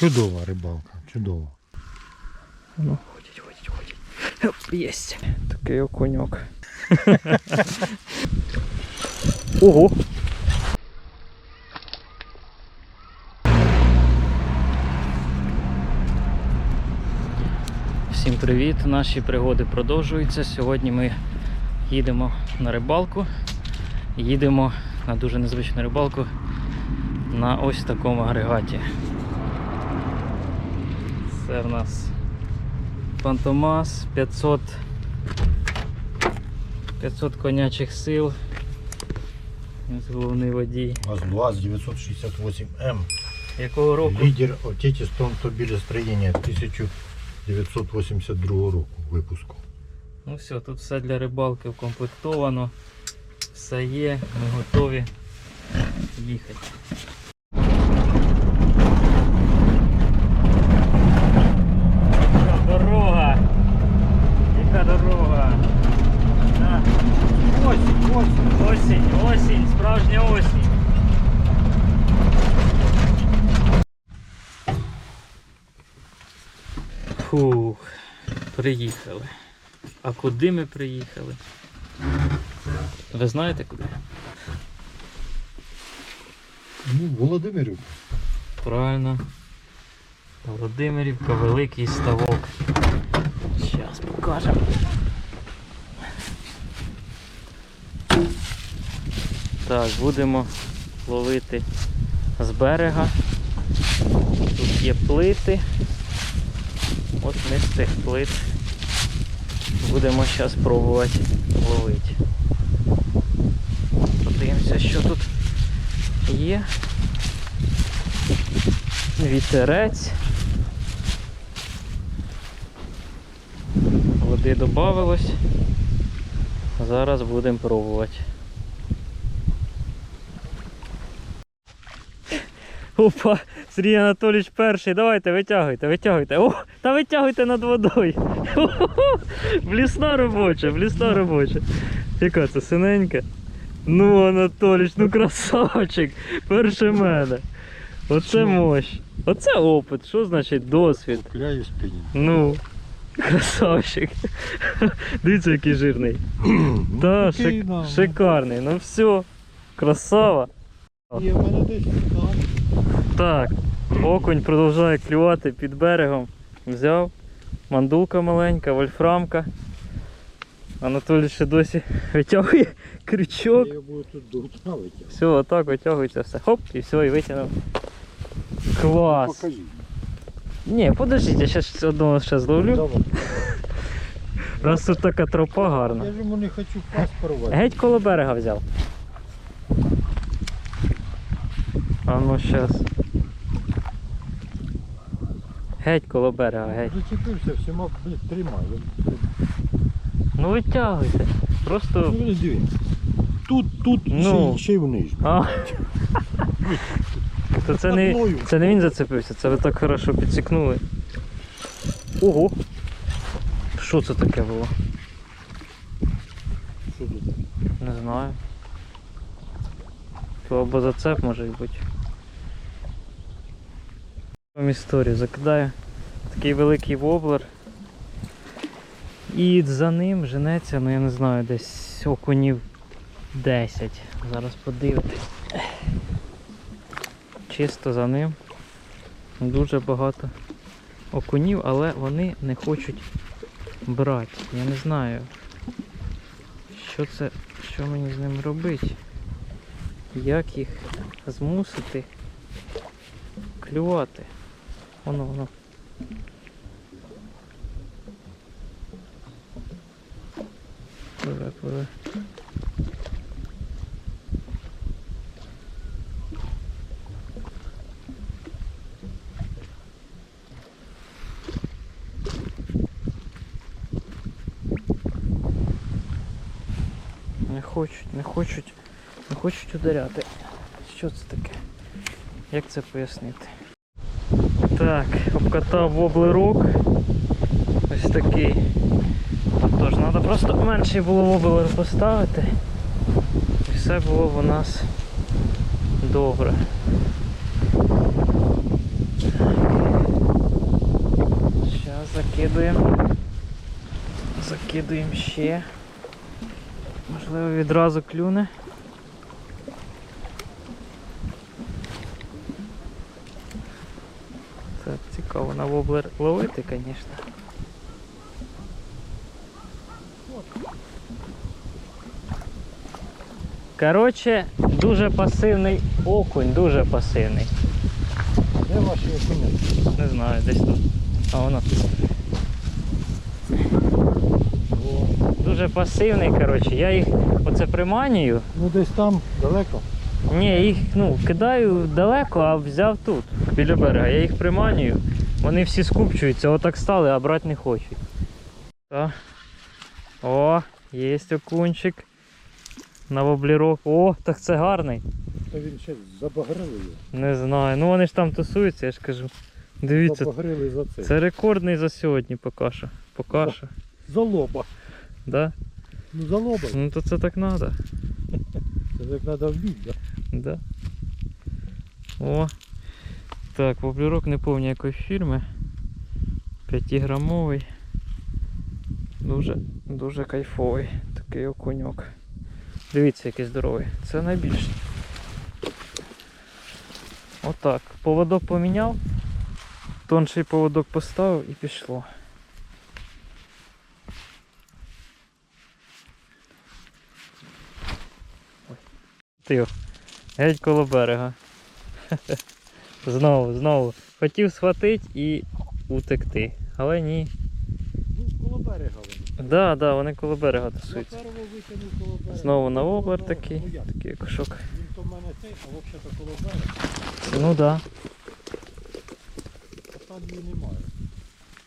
Чудова рибалка, чудова. Ну, ходять, ходять. Оп, єсть. Такий окуньок. Ого. Всім привіт! Наші пригоди продовжуються. Сьогодні ми їдемо на рибалку. Їдемо на дуже незвичну рибалку на ось такому агрегаті. Це в нас Фантомас 500 500 конячих сил. Ось головний водій. ВАЗ-2 968М. Якого року? Лідер Отечественного автомобілестроєння 1982 року випуску. Ну все, тут все для рибалки укомплектовано. Все є, ми готові їхати. Яка Дорога! Яка дорога! На. Осінь, осінь. Осінь, справжня осінь. Фух, приїхали. А куди ми приїхали? Ви знаєте куди? Ну, Володимирів. Правильно. Володимирівка, великий ставок. Зараз покажемо. Так, будемо ловити з берега. Тут є плити. От ми з цих плит будемо зараз пробувати ловити. Подивимося, що тут є. Вітерець. Води додавилось. Зараз будемо пробувати. Опа, Сергій Анатолійович перший, давайте витягуйте, витягуйте. О, та витягуйте над водою. Блісна робоча, блісна робоча. Яка це синенька? Ну, Анатолійович, ну красавчик. Перше мене. Оце мощ. Оце опит. Що значить досвід? Кляю спинінг. Ну, красавчик. Дивіться, який жирний. Та, шик, шикарний. Ну все, красава. Є в мене десь. Так, окунь продовжує клювати під берегом. Взяв. Мандулка маленька, вольфрамка. Анатолій ще досі витягує крючок. Я буду тут до утра. Все, отак витягується все. Хоп, і все, і витягнув. Клас. Покажи. Ні, подождіть, я зараз одного ще зловлю. Давай. Раз тут така тропа гарна. Я ж йому не хочу пас порвати. Геть коло берега взяв. А ну щас. Геть коло берега, геть. Зачепився всіма, блін, тримаю. Ну витягуйте. Просто. Ну, диви. Тут, тут, Ну. ще, ще й вниз. А. То це не, це не він зацепився, це ви так хорошо підсікнули. Ого! Що це таке було? Що тут? Не знаю. То або зацеп може бути. Вам історію закидаю. Такий великий воблер. І за ним женеться, ну я не знаю, десь окунів 10. Зараз подивитись. Чисто за ним. Дуже багато окунів, але вони не хочуть брати. Я не знаю. Що це, що мені з ним робити? Як їх змусити клювати? Воно, воно. Пливе, пливе. Не хочуть, не хочуть, не хочуть ударяти. Що це таке? Як це пояснити? Так, обкатав воблерок. Ось такий. Тож, треба просто менше було воблер поставити. І все було б у нас добре. Зараз закидуємо. Закидуємо ще. Можливо відразу клюне. Це цікаво на воблер ловити, звісно. Коротше, дуже пасивний окунь, дуже пасивний. Де ваші окуняки? Не знаю, десь тут. А воно. О, Дуже пасивний, коротше. Я їх оце приманюю. Ну десь там далеко. Ні, їх ну, кидаю далеко, а взяв тут, біля берега. Я їх приманюю. Вони всі скупчуються, отак стали, а брати не хочуть. Так. О, є окунчик. На воблірок. О, так це гарний. То він ще забагрили його. Не знаю. Ну вони ж там тусуються, я ж кажу. Дивіться, Забагрили за це. це рекордний за сьогодні поки що. Поки що. За лоба. Да? Ну за лоба. Ну то це так треба. Це так треба вбити, да? О. Так, воблерок не пам'ятаю якої фірми. 5-грамовий. Дуже, дуже кайфовий такий окуньок. Дивіться, який здоровий. Це найбільший. Отак. Поводок поміняв. Тонший поводок поставив і пішло. Ти. Геть коло берега. Знову, знову. Хотів схватити і утекти. Але ні. Ну, коло берега вони. Да, да, вони коло берега Я перво витягнув коло берега. Знову на берега. такий. Ну як? Такий кошок. Він то в мене цей, а взагалі коло берега. Ну да. А там її немає.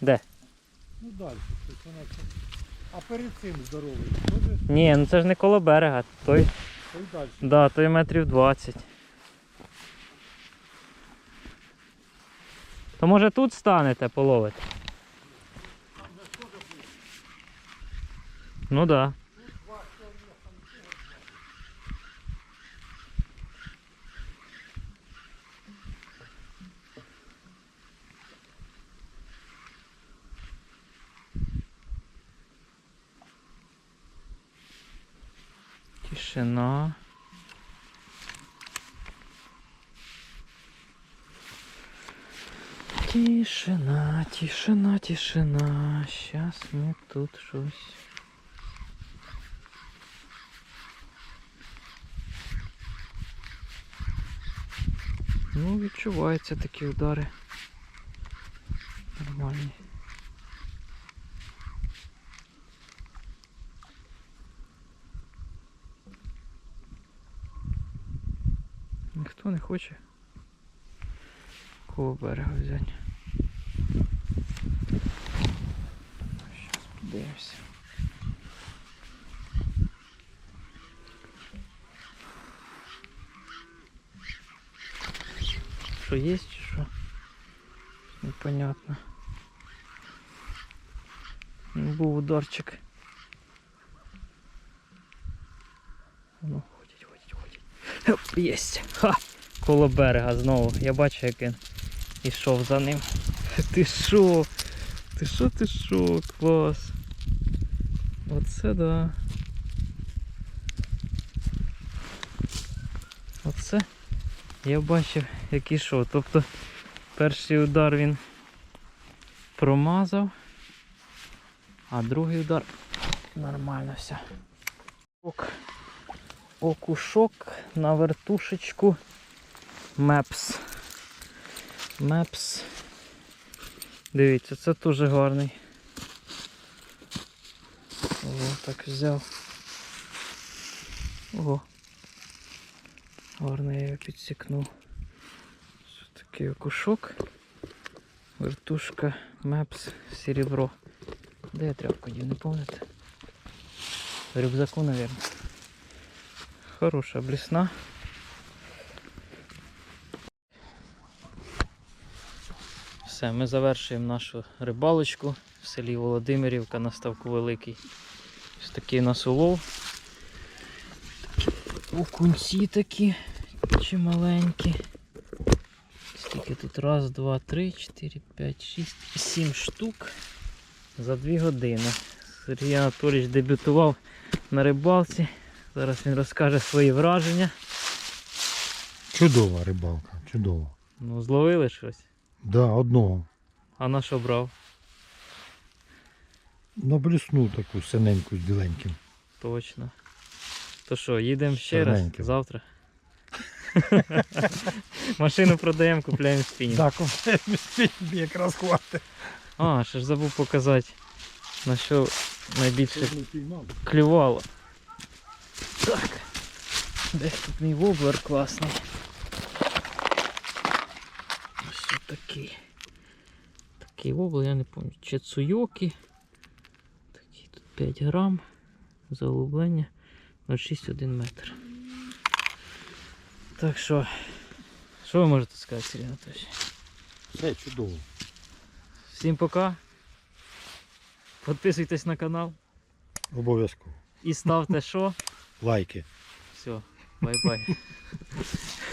Де? Ну далі. Тобто вона це- А перед цим здоровий. Тоже Ні, ну це ж не коло берега. Той, той далі. да, той метрів 20. То може тут станете половити? Ну да. Тишина. Тишина, тишина, тишина. Сейчас ми тут щось. Ну, відчуваються такі удари. Нормальні. Ніхто не хоче коло берега взяти. Зараз подивимося. Що є чи що? Непонятно. Був ударчик. Ну, ходіть, ходіть, ходіть. Оп, єсть. Ха! Коло берега знову. Я бачу, як він ішов за ним. Ти що? Ти що, ти що? Клас. Оце да. Оце я бачив, як ішов. Тобто перший удар він промазав, а другий удар нормально все. Ок. Окушок на вертушечку Мепс. Мепс. Дивіться, це дуже гарний. Ого, так взяв. Ого. Гарно я його підсікнув. Ось Такий окушок. Вертушка Мепс серебро. Де я тряпку дів, не пам'ятаєте? Рюкзаку, мабуть. Хороша блесна. Все, ми завершуємо нашу рибалочку в селі Володимирівка на ставку Великий. Ось такий у нас улов. Окунці такі чималенькі. Скільки тут? Раз, два, три, чотири, п'ять, шість, сім штук. За дві години. Сергій Анатолійович дебютував на рибалці. Зараз він розкаже свої враження. Чудова рибалка, чудова. Ну, зловили щось. Да, одного. А на що брав? На блісну таку синеньку з біленьким. Точно. То що, їдемо ще раз завтра. Машину продаємо, купляємо спінінг. Так, якраз хватить. А, ще ж забув показати, на що найбільше клювало. Так. Десь тут мій воблер класний. Ось такий. Такий воблер, я не пам'ятаю. Чи цуйоки. Такий тут 5 грам. Заглублення 0,61 метр. Так що, що ви можете сказати, Сергій Анатолійович? Все чудово. Всім пока. Підписуйтесь на канал Обов'язково. і ставте що. Лайки. Все, бай-бай.